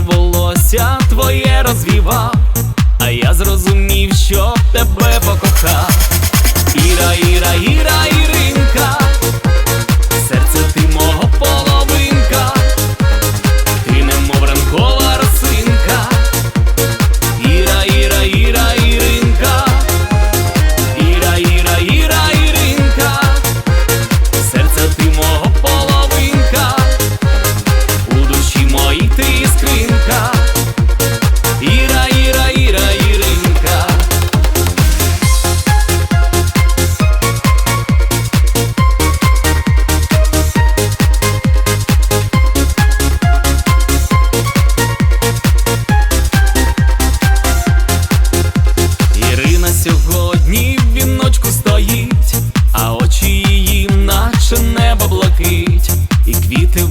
волосся твоє розвівав, а я зрозумів, що.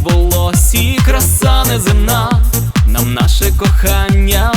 волосі, краса неземна, нам наше кохання.